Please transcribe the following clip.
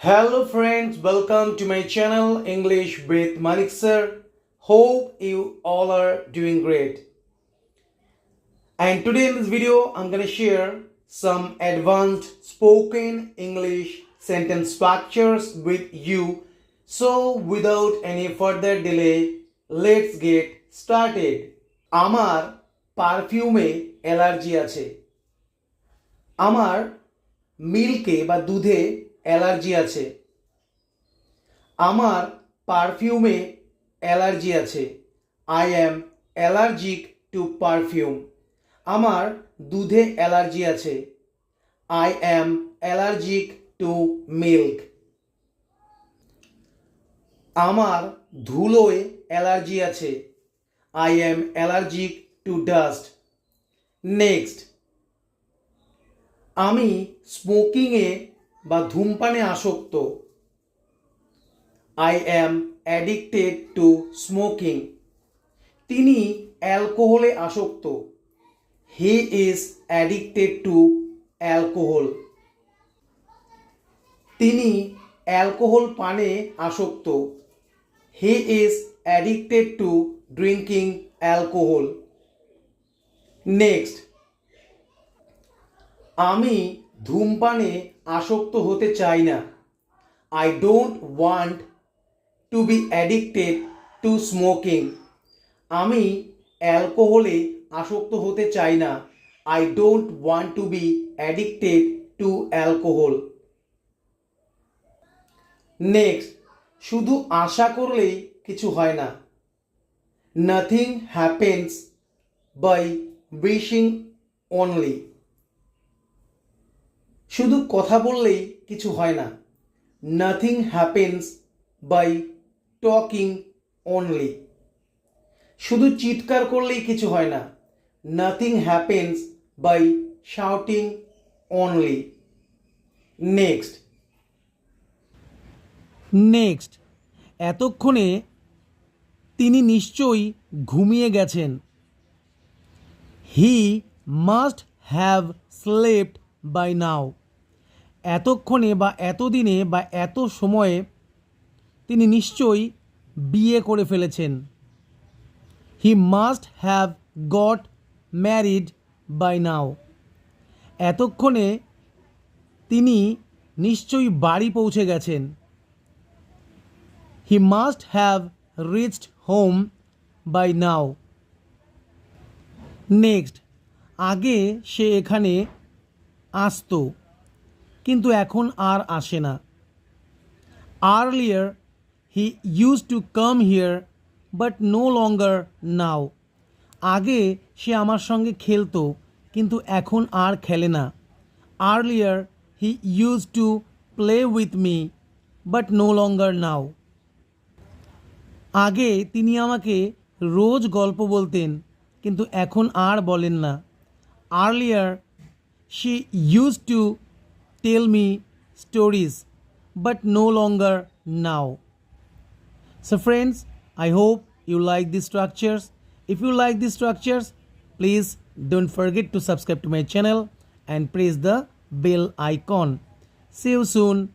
Hello friends, welcome to my channel English with Manik sir. Hope you all are doing great. And today in this video, I'm gonna share some advanced spoken English sentence structures with you. So without any further delay, let's get started. আমার পারফিউমে allergy আছে আমার মিল্কে বা দুধে allergy আছে। আমার পারফিউমে allergy আছে। I am allergic to perfume আমার দুধে অ্যালার্জি আছে। I am allergic to milk আমার ধুলোয় অ্যালার্জি আছে। I am allergic to dust next আমি স্মোকিংয়ে বা ধূমপানে আসক্ত। I am addicted to smoking তিনি অ্যালকোহলে আসক্ত। He is addicted to alcohol তিনি অ্যালকোহল পানে আসক্ত। He is addicted to drinking alcohol next আমি ধূমপানে আসক্ত হতে চাই না। I don't want to be addicted to smoking আমি অ্যালকোহলে আসক্ত হতে চাই না। I don't want to be addicted to alcohol next শুধু আশা করলেই কিছু হয় না। Nothing happens by wishing only শুধু কথা বললেই কিছু হয় না। Nothing happens by talking only শুধু চিৎকার করলেই কিছু হয় না। Nothing happens by shouting only next next এতক্ষণে তিনি নিশ্চয়ই ঘুমিয়ে গেছেন। He must have slept by now এতক্ষণে বা এতদিনে বা এত সময়ে তিনি নিশ্চয়ই বিয়ে করে ফেলেছেন। He must have got married by now এতক্ষণে তিনি নিশ্চয়ই বাড়ি পৌঁছে গেছেন। He must have reached home by now next আগে সে এখানে আসতো, কিন্তু এখন আর আসে না। Earlier he use to come here but no longer now আগে সে আমার সঙ্গে খেলতো, কিন্তু এখন আর খেলে না। Earlier he use to play with me but no longer now আগে তিনি আমাকে রোজ গল্প বলতেন, কিন্তু এখন আর বলেন না। Earlier She used to tell me stories, but no longer now. So, friends, I hope you like these structures. If you like these structures, please don't forget to subscribe to my channel and press the bell icon. See you soon.